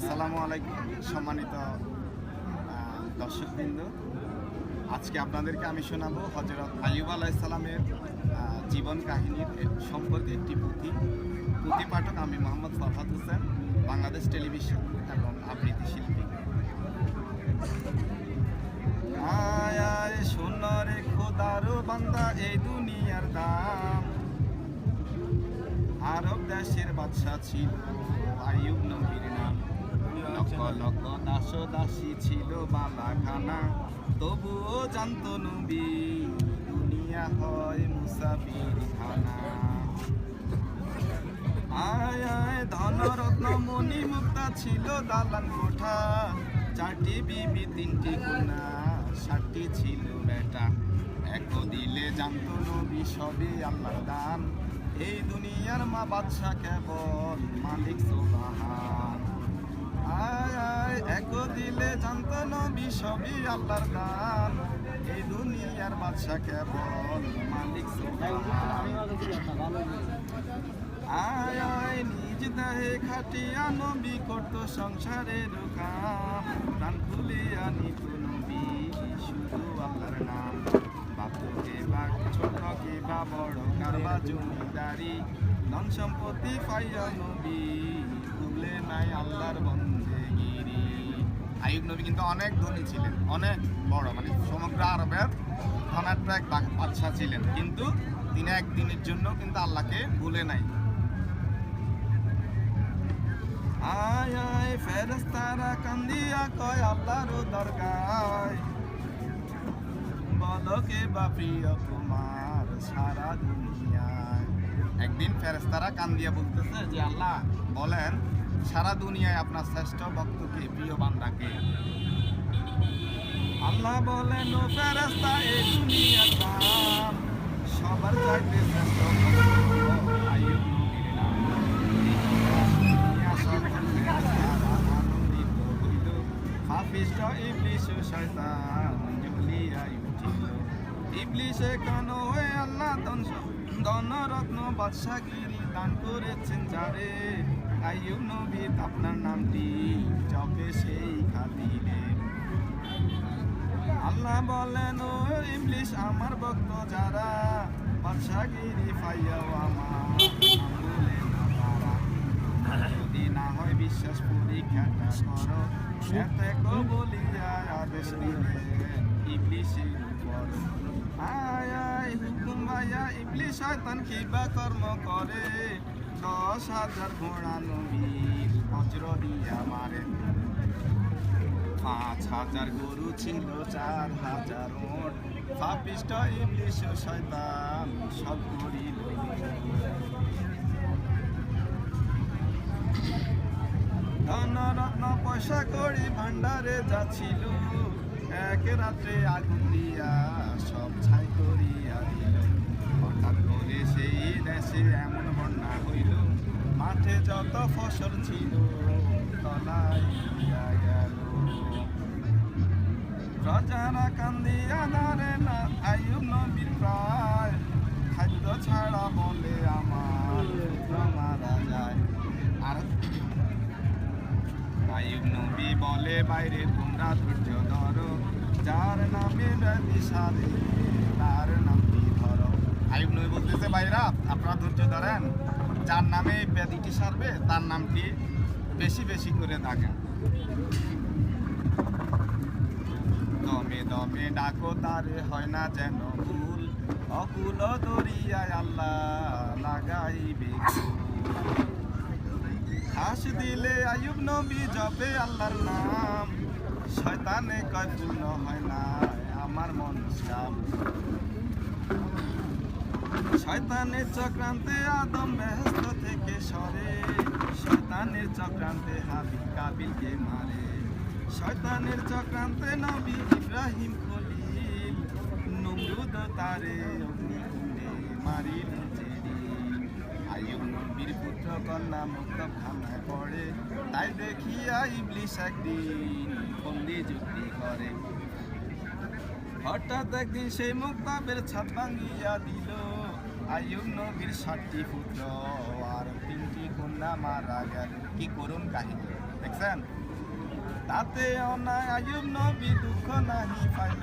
আসসালামু আলাইকুম, সম্মানিত দর্শকবৃন্দ। আজকে আপনাদেরকে আমি শোনাবো হজরত আইয়ুব আলাইসালামের জীবন কাহিনীর সম্পর্কে একটি পুঁথি। পুঁথি পাঠক আমি মোহাম্মদ ফরহাদ হোসেন, বাংলাদেশ টেলিভিশন এবং আবৃত্তি শিল্পী। এই দুনিয়ার দাম। আরব দেশের বাদশা ছিল আইয়ুব নবীর নাম। লক্ষ দাস দাসী ছিল বালাখানা। তবুও জানতো নবী, দুনিয়া হয় মুসাফির খানা। আয় আয়, ধনরত্ন মণি মুক্তা ছিল দালান কোঠা। চারটি বিবি, তিনটি কন্যা ষাটটি ছিল বেটা। এক দিলে জানতো নবী সবে আল্লাহর দান। এই দুনিয়ার মা বাদশা কেবল মালিক সোবাহান। আয় আয় এক দিলে জানতো নবী সবই আল্লাহর দান এই দুনিয়ার বাদশা কেবল মালিক আয় আয়, নিজ দেহে খাটিয়া নবী করত সংসারের কাম প্রাণ খুলিয়া নিত নবী শুধু আল্লাহর নাম। বাপুকে বা ছোট কে বা বড় কারবা জমিদারি। ধন সম্পত্তি পাইয়া নবী ভুলে নাই আল্লাহর বন্দেগিরি আইব নবী কিন্তু অনেক ধনী ছিলেন, অনেক বড় মানে সমগ্র আরবের ধনাঢ্য এক বাদশা ছিলেন। কিন্তু তিনি একদিনের জন্য কিন্তু আল্লাহকে ভুলে নাই। আয় আয় ফেরেস্তারা কান্দিয়া কয়, আল্লাহর দরগায়। বলকে বা প্রিয় কুমার সারা দুনিয়ায়। একদিন ফেরেস্তারা কান্দিয়া বলতেছে যে, আল্লাহ বলেন সারা দুনিয়ায় আপনার শ্রেষ্ঠ ভক্তকে, প্রিয় বান্দাকে। আল্লাহ বলেন ফেরেস্তা এই দুনিয়ার দাম সবার চাইতে শ্রেষ্ঠ দুনিয়া আল্লাহ ধন রত্ন বাদশাগিরি দান করেছেন যারে। আইয়ুব নবী আপনার নামটি জপে সেই খাতিরে আল্লাহ বলেন, ও ইবলিশ আমার ভক্ত যারা বাদশাগিরি পাইয়াও আমার। যদি না হয় বিশ্বাস, পরীক্ষাটা করো। এতে বলিয়া আদেশ দিলেন ইবলিশের উপর। আয় আয়, হুকুম, ভাইয়া ইবলিশ শয়তান কিবা কর্ম করে। দশ হাজার ঘোড়া নবীর বজ্র দিয়া মারে। পাঁচ হাজার গরু ছিল, চার হাজার ওট পাপিষ্ট ইবলিশ শয়তান সব করিল। ধন, রত্ন, পয়সা করি ভান্ডারে যাচ্ছিল। এক রাত্রে আগুন দিয়া সব ছাই করে। সেই দেশে এমন বন্যা হইল, মাঠে যত ফসল ছিল তলায় গেল। প্রজারা কান্দিয়া নারে না আয়ুব নবীর প্রায়, খাদ্য ছাড়া বলে আমার মারা যায়। আর আয়ুব নবী বলে, বাইরে তোমরা ধৈর্য ধরো, যার নামে ব্যাধি সারে তার নামটি ধরো আয়ুব নবী বলতেছে বাইরা আপনারা ধৈর্য ধরেন। যার নামে এই ব্যাধিটি সারবে, তার নামটি বেশি বেশি করে থাকেন দমে দমে ডাকো তারে, হয় না যেন ভুল। অকুল দরিয়ায় আল্লাহ লাগাইবে। হাস দিলে আয়ুব নবী জপে আল্লাহর নাম। শয়তানে কয় পূর্ণ হয় না, আমার মন কাম শয়তানের চক্রান্তে আদম ব্যস্ত থেকে সরে। শয়তানের চক্রান্তে হাবিল কাবিলকে মারে। শয়তানের চক্রান্তে নবী ইব্রাহিম খলিল। নমরুদ তারে অগ্নিকুণ্ডে মারিল কন্যা মুক্ত খানায় পড়ে। তাই দেখিয়া ইবলিশ একদিন বন্দি যুক্তি করে। হঠাৎ একদিন সেই মুক্তাবের ছাদ ভাঙিয়া দিল। আয়ুব নবীর ষাটটি পুত্র আর তিনটি কন্যা মারা গেল। কি করুন কাহিনী? দেখছেন? তাতে অনায় আয়ুব নবী দুঃখ নাহি পাইল।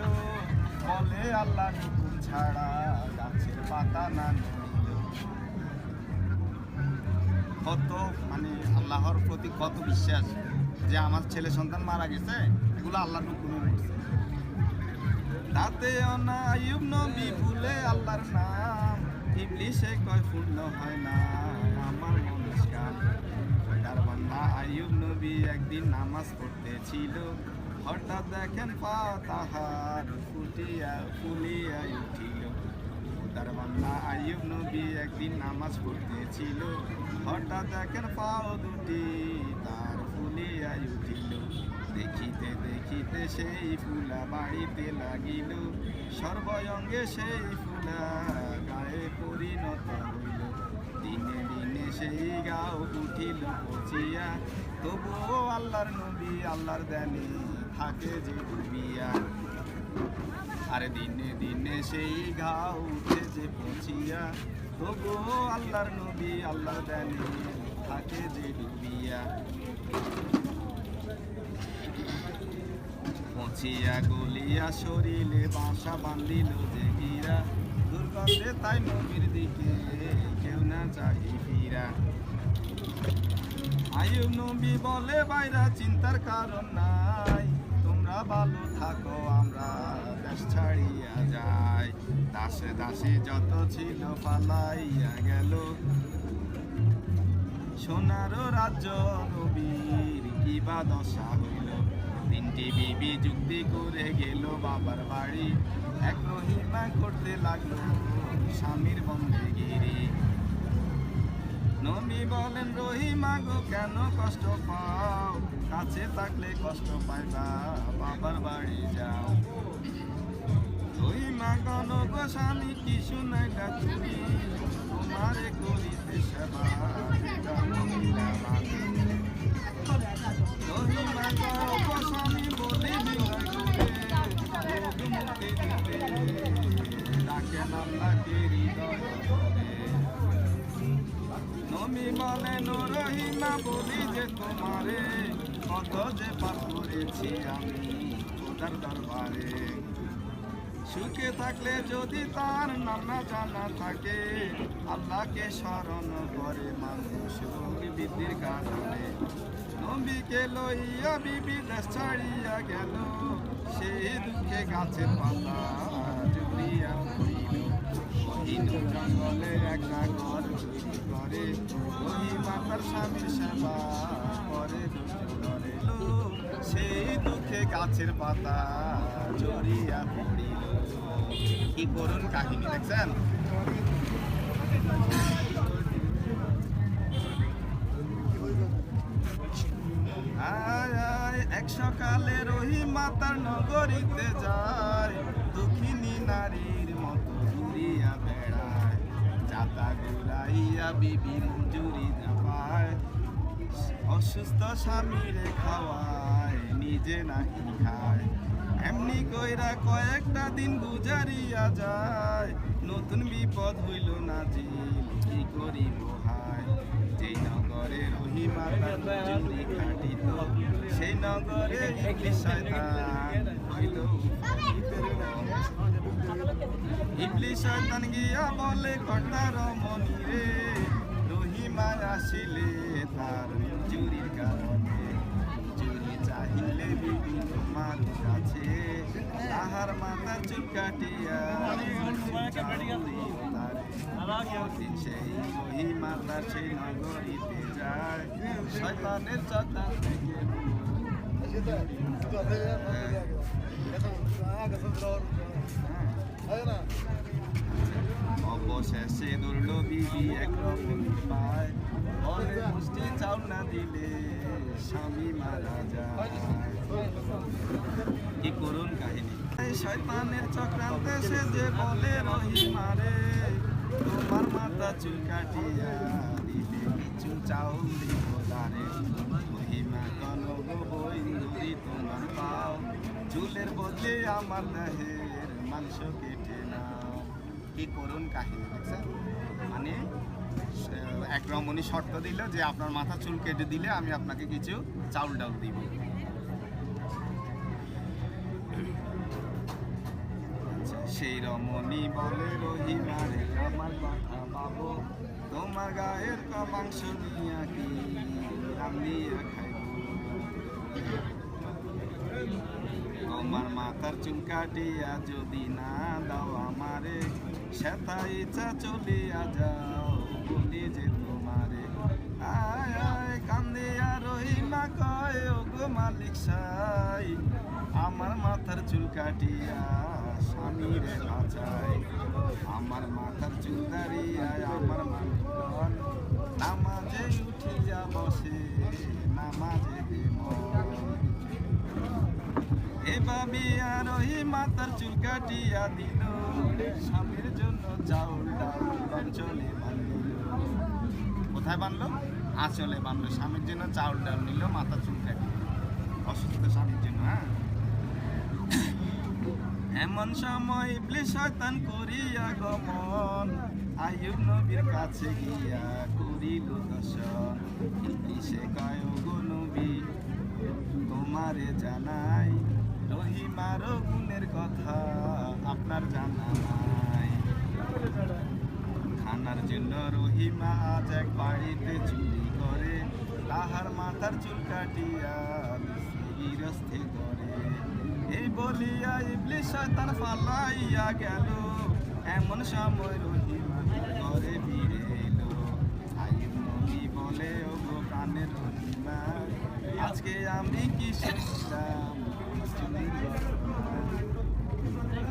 বলে আল্লাহ হুকুম ছাড়া গাছের পাতা না কত মানে আল্লাহর প্রতি কত বিশ্বাস যে আমার ছেলে সন্তান মারা গেছে, এগুলো আল্লাহর হুকুমে তাতে অনা আয়ুব নবী ভুলে আল্লাহর নাম ইবলিশে কয় পূর্ণ হয় না, আমার মনস্কার তার বান্দা আয়ুব নবী একদিন নামাজ পড়তেছিল। হঠাৎ দেখেন পা তাহার ফুটিয়া, ফুলিয়া উঠিল। তার বান্দা আয়ুব নবী একদিন নামাজ পড়তেছিল। হঠাৎ দেখেন পাও দুটি তার ফুলিয়া উঠিল। দেখিতে দেখিতে সেই ফুলা বাড়িতে লাগিল। সর্বয়ঙ্গে সেই ফুলা পরিণত হইল। দিনে দিনে সেই গাও উঠিল পচিয়া। তবুও আল্লাহর নবী আল্লাহর দেনে থাকে যে ডুবিয়া আরে দিনে দিনে সেই ঘাও উঠে যে পচিয়া। তবুও আল্লাহর নবী আল্লাহর দেনে থাকে যে ডুবিয়া। পচিয়া গলিয়া শরীরে বাসা বান্ধিল যে গিরা দুর্গন্ধে তাই নবীর কেউ না চাই ফিরা। আয়ুব নবী বলে বাইরা চিন্তার কারণ নাই। তোমরা ভালো থাকো, আমরা দেশ ছাড়িয়া যাই। দাসে দাসে যত ছিল পালাইয়া গেল। সোনারও রাজ্য নবীর কি বা দশা হইল? তিনটি বিবি যুক্তি করে গেল বাবার বাড়ি। এক রহিমা করতে লাগল স্বামীর বন্দেগিরি নমি বলেন, রহিমা গো, কেন কষ্ট পাও? কাছে থাকলে কষ্ট পাইবা, বাবার বাড়ি যাও। রহিমা গণ গো, স্বামী, কি শুনাইলা তুমি? তোমারে করিতে সেবা। রহিমা গো নমি বলে রহিমা বলি যে তোমারে, কত যে পাপ আমি খোদার সুখে থাকলে যদি তার নাম না জানা থাকে, আল্লাহকে স্মরণ করে মানুষ রোগ বৃদ্ধির কারণে। নবীকে লইয়া বিবি দেশ ছাড়িয়া গেল, সেই দুঃখে গাছের পাতা, জুড়িয়া জঙ্গলে একটা ঘর তৈরি করে, ওই মাতার স্বামীর সেবা করে সেই দুঃখে গাছের পাতা জড়িয়া পড়িল। কি করুন কাহিনী দেখছেন? এক সকালে রহি মাতার নগরীতে যায়। দুঃখিনী নারীর গুলাইয়া বিবি মঞ্জুরি না পায়। অসুস্থ স্বামীরে খাওয়ায়, নিজে নাহি খায়। এমনি কইরা কয়েকটা দিন গুজারিয়া যায়। নতুন বিপদ হইল না জিল কি করিব হায়। যেই নগরে রহিমা খাটিত, সেই নগরে ইবলিশ শয়তান ইবলিশ শয়তান গিয়া বলে, কর্তার মনিরে রহিমা আসিলে তার চুরির কারণে। চুরি চাহিলে বিবি তোমার কাছে। তাহার মাথা চুল কাটিয়া সেই রহিমা তার সেই নগরীতে যায়। শয়তানের চতান থেকে অবশেষে দৌড়ল বিবি এক পায় বলে মুষ্টি চাউল না দিলে স্বামী মারা যায় কি করুন কাহিনী শয়তানের চক্রান্তে সে যে বলে রহি মারে তোমার মাথা চুল কাটিয়া দিলে কিছু চাউল দিব তারে মহিমা কন বইন্দুরি তোমার পাও চুলের বদলে আমার দেহের মাংস কেটে নাও। কি করুন কাহিনী দেখছেন? মানে এক রমণী শর্ত দিল যে আপনার মাথা চুল কেটে দিলে আমি আপনাকে কিছু চাউল ডাল দিব। আচ্ছা, সেই রমণী বলে রহিমা রে আমার কথা বাবু তোমার গায়ের মাংস নিয়া কি? রান্নিয়া খাইব। তোমার মাথার চুল কাটিয়া যদি না দাও আমারে সেথা ইচ্ছা চলিয়া যাও, বলি যে তোমারে। আয় আয় কান্দিয়া রহিমা কয় ও গো মালিক সাই, আমার মাথার চুল কাটিয়া স্বামীরে বাঁচাই। আমার মাথার চুল দাঁড়িয়া আমার মালিকগণ নামাজে উঠিয়া বসে, নামাজে মাতার জন্য চাউল কোথায় বানলো? আঁচলে বানলো। স্বামীর জন্য চাউল ডাল নিল মাথা চুল কাটিয়ে অসুস্থ স্বামীর জন্য হ্যাঁ? এমন সময় ইবলিস শয়তান করিয়া গমন। আয়ুব নবীর কাছে গিয়া করিল দর্শন। ইবলিসে কয় গো নবী, তোমারে জানাই রহিমার গুণের কথা, আপনার জানা নাই। খানার জন্য রহিমা আজ এক বাড়িতে চুরি করে, তাহার মাথার চুল কাটিয়া করে এই বলিয়া ইবলিশ শয়তান ফালাইয়া গেল, এমন সময় রহিমা করে ফিরে এলো। আইব বলে ও গো প্রাণের রহিমা, আজকে আমি কি শুনলাম।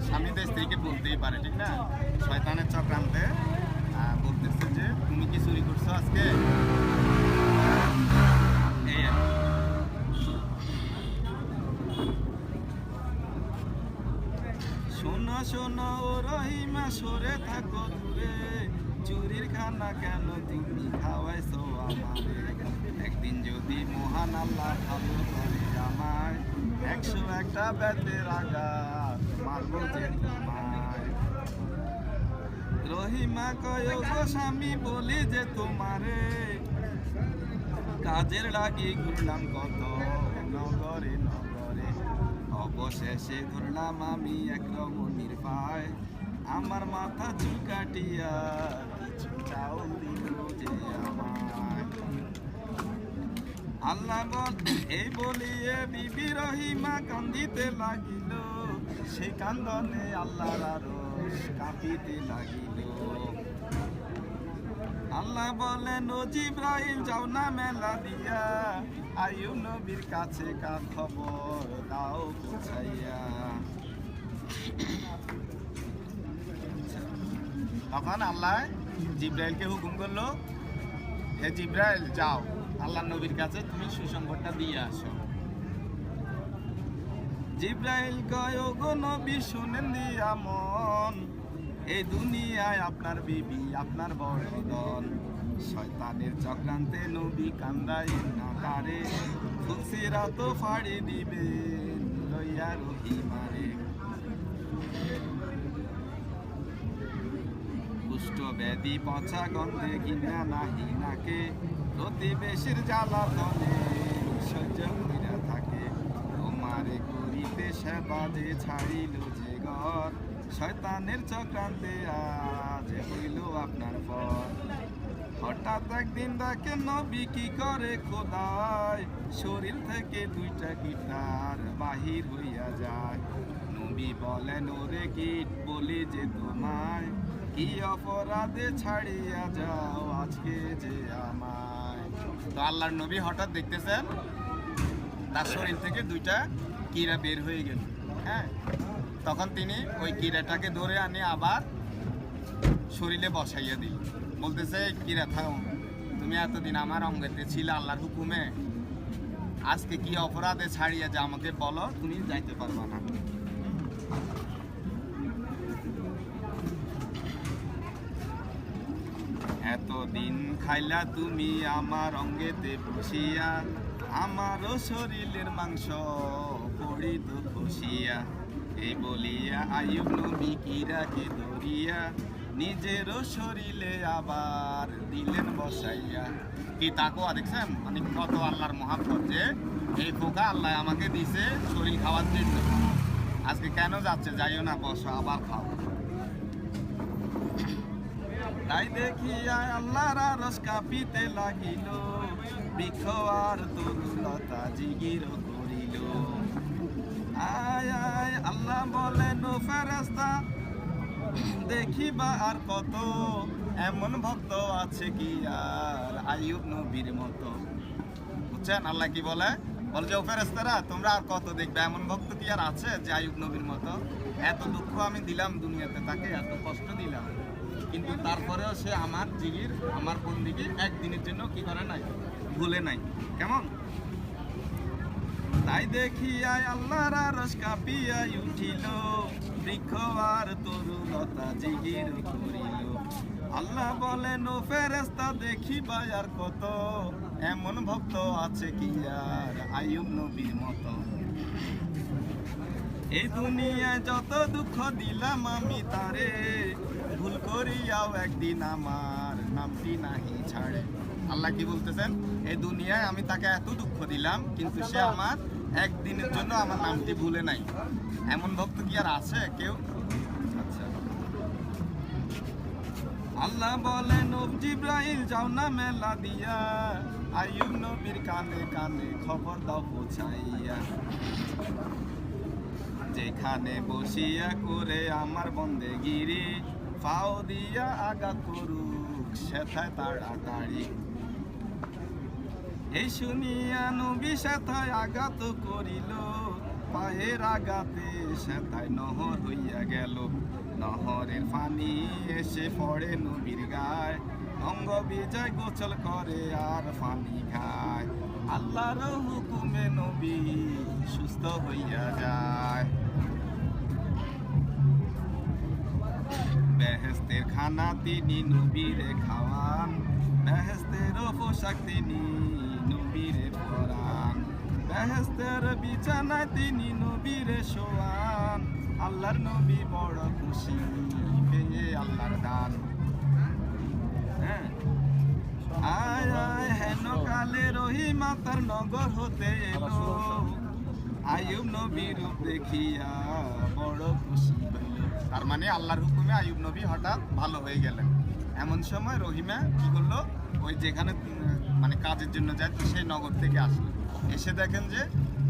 স্বামী তো স্ত্রীকে বলতেই পারে, ঠিক না? শয়তানের চক্রান্তে বলতেছে যে, তুমি কি চুরি করছ আজকে? এই আর। শোনো শোনো রহিমা, সরে থাকো দূরে। চুরির খানা কেন তুমি খাওয়াইছো আমারে? একদিন যদি মহান আল্লাহ ভালো করে আমায় একশো একটা বেতের আগা যে রহিমা কয় গো স্বামী, বলি যে তোমারে। কাজের লাগি ঘুরলাম কত? নগরে নগরে। অবশেষে ধরলাম আমি এক রমণীর পায়। আমার মাথা চুল কাটিয়া, কিছু চাউল দিল যে আমায় আল্লাহ এই বলিয়ে বিবি রহিমা কান্দিতে লাগিল। সেই কান্দনে আল্লাহর আরশ কাঁপিতে লাগিল। আল্লাহ বলেন ও জিব্রাইল, যাও না মেলা দিয়া। আয়ু নবীর কাছে কা খবর দাও পৌঁছাইয়া। তখন আল্লাহ জিব্রাইলকে হুকুম করল, হে জিব্রাইল, যাও। আল্লাহ নবীর কাছে তুমি সুসংবাদটা দিয়ে আসো। জিব্রাইল কয় ও গো নবী, শুনেন দিয়া মন এই দুনিয়ায় আপনার বিবি, আপনার বড় দল শয়তানের চক্রান্তে নবী কান্দাই না তারে তুলসিরা তো ফাড়ি দিবে লইয়া রহিমারে কুষ্ঠ ব্যাধি পচা গন্ধে কিনা নাহি নাকে। প্রতিবেশীর জ্বালা তলে সহ্য কইরা থাকে। তোমারে করিতে সেবা যে ছাড়িল যে ঘর শয়তানের চক্রান্তে আজ হইল আপনার পর। হঠাৎ একদিন দেখে নবী কি করে খোদায় শরীর থেকে দুইটা গিটার বাহির হইয়া যায়। নবী বলেন, ওরে গিট, বলি যে তোমায়, কি অপরাধে ছাড়িয়া যাও আজকে যে আমায়? তো আল্লাহর নবী হঠাৎ দেখতেছেন তার শরীর থেকে দুইটা কীরা বের হয়ে গেল হ্যাঁ? তখন তিনি ওই কীরাটাকে ধরে আনে আবার শরীরে বসাইয়া দিল। বলতেছে, কিরা থাও তুমি এতদিন আমার অঙ্গেতে ছিলে আল্লাহর হুকুমে। আজকে কি অপরাধে ছাড়িয়ে যে আমাকে বলো, তুমি যাইতে পারবা না। এতদিন খাইলা তুমি আমার অঙ্গেতে বসিয়া আমারও শরীরের মাংস পড়িত খুশিয়া এই বলিয়া আয়ুব নবী কিরাকে ধরিয়া নিজেরও শরীরে আবার দিলেন বসাইয়া। কি তাকোয়া দেখছেন? মানে কত আল্লাহর মহাব্বত যে, এই পোকা আল্লাহ আমাকে দিছে শরীর খাওয়ার জন্য। আজকে কেন যাচ্ছে? যাইও না, বসো, আবার খাও তাই দেখিয়া আল্লাহর রস কাঁপিতে লাগিল। বৃক্ষ আর তরুলতা জিগির করিল। আয় আয়, আল্লাহ বলেন ফেরেস্তা দেখিবা আর কত। এমন ভক্ত আছে কি আর আয়ুব নবীর মতো? বুঝছেন? আল্লাহ কি বলে? বলে যে ফেরেস্তারা তোমরা আর কত দেখবে? এমন ভক্ত কি আর আছে যে আয়ুব নবীর মতো? এত দুঃখ আমি দিলাম দুনিয়াতে, তাকে এত কষ্ট দিলাম। কিন্তু তারপরেও সে আমার জিগির, আমার বন্দিকে একদিনের জন্য কি করে নাই? ভুলে নাই। কেমন? তাই দেখিয়াই আল্লাহর রস কাঁপিয়াই উঠিল, বৃক্ষ আর তরুলতা জিগির করিল। আল্লাহ বলেন, ও ফেরেস্তা দেখিবা আর কত। এমন ভক্ত আছে কি আর আয়ুব নবীর মতো? এই দুনিয়ায় যত দুঃখ দিলাম আমি তারে ভুল করিয়াও একদিন আমার নামটি নাহি ছাড়ে। আল্লাহ কি বলতেছেন? এই দুনিয়ায় আমি তাকে এত দুঃখ দিলাম, কিন্তু সে আমার একদিনের জন্য আমার নামটি ভুলে নাই। এমন ভক্ত কি আর আছে কেউ? আচ্ছা। আল্লাহ ও জিব্রাইল, যাও না মেলা দিয়া। আইয়ুব নবীর কানে কানে খবর দাও পৌঁছাইয়া। যেখানে বসিয়া করে আমার বন্দে গিরি ফাও দিয়া আঘাত করুক, সেথায় তাড়াতাড়ি। এই শুনিয়া নবী সেথায় আঘাত করিল, পায়ের আঘাতে সেথায় নহর হইয়া গেল। নহরের পানি এসে পড়ে নবীর গায়, অঙ্গ বিজয় গোচল করে আর পানি খায়। আল্লাহর হুকুমে নবী সুস্থ হইয়া যায়। বেহেস্তের খানা তিনি নবীরে খাওয়ান। বেহেস্তের পোশাক তিনি নবীরে পরান। বেহেস্তের বিছানায় তিনি নবীরে শোয়ান। আল্লাহর নবী বড় খুশি পেয়ে আল্লাহর দান। হ্যাঁ? আয় আয়, হেন কালে রহি মাতার নগর হতে এলো। আয়ুব নবীর রূপ দেখিয়া বড় খুশি তার মানে আল্লাহর হুকুমে আয়ুব নবী হঠাৎ ভালো হয়ে গেলেন। এমন সময় রহিমা কি করল? ওই যেখানে মানে কাজের জন্য যায় সেই নগর থেকে আসলো। এসে দেখেন যে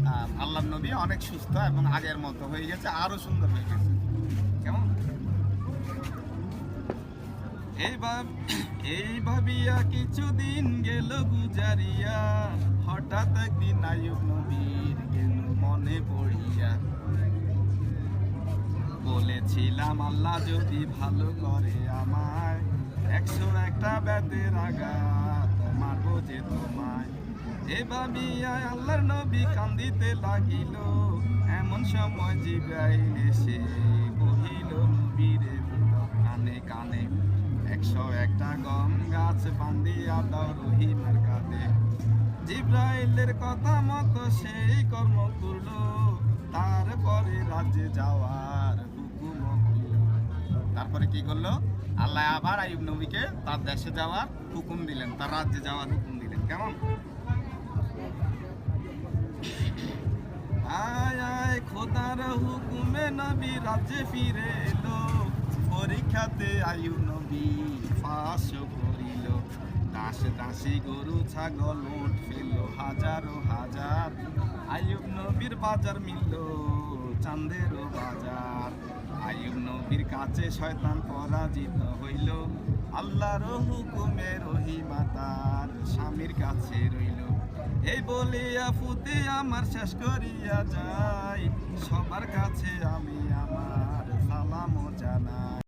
আহ, আল্লাহর নবী অনেক সুস্থ এবং আগের মতো হয়ে গেছে আরও সুন্দর হয়ে গেছে। কেমন? এই ভাব এই ভাবিয়া কিছুদিন গেল গুজারিয়া। হঠাৎ একদিন আয়ুব গেল মনে পড়িয়া। বলেছিলাম, আল্লাহ যদি ভালো করে আমায় একশো একটা বেতের আঘাত মারবো যে তোমায়। এ ভাবিয়া আল্লাহর নবী কান্দিতে লাগিল। এমন সময় জিব্রাইল এসে বহিল নবীরে কানে কানে, একশো একটা গম গাছ বান্ধিয়া দাও রহিমের কাঁধে। জিব্রাইলের কথা মতো সেই কর্ম করল। তারপরে রাজ্যে যাওয়ার হুকুম হইল তারপরে কি করল? আল্লাহ আবার আইব নবীকে তার দেশে যাওয়ার হুকুম দিলেন, তার রাজ্যে যাওয়ার হুকুম দিলেন। কেমন? আয় আয়, খোদার হুকুমে নবী রাজ্যে ফিরে এলো। পরীক্ষাতে আয়ু নবী ফাঁস করিল। দাস দাসী গরু, ছাগল উঠ ফেলল হাজারো হাজার। আয়ুব নবীর বাজার মিলল চান্দেরও বাজার। আয়ুব নবীর কাছে শয়তান পরাজিত হইল। আল্লাহর হুকুমে রহিমা তার স্বামীর কাছে রইল। এই বলিয়া ফুতে আমার শেষ করিয়া যাই সবার কাছে আমি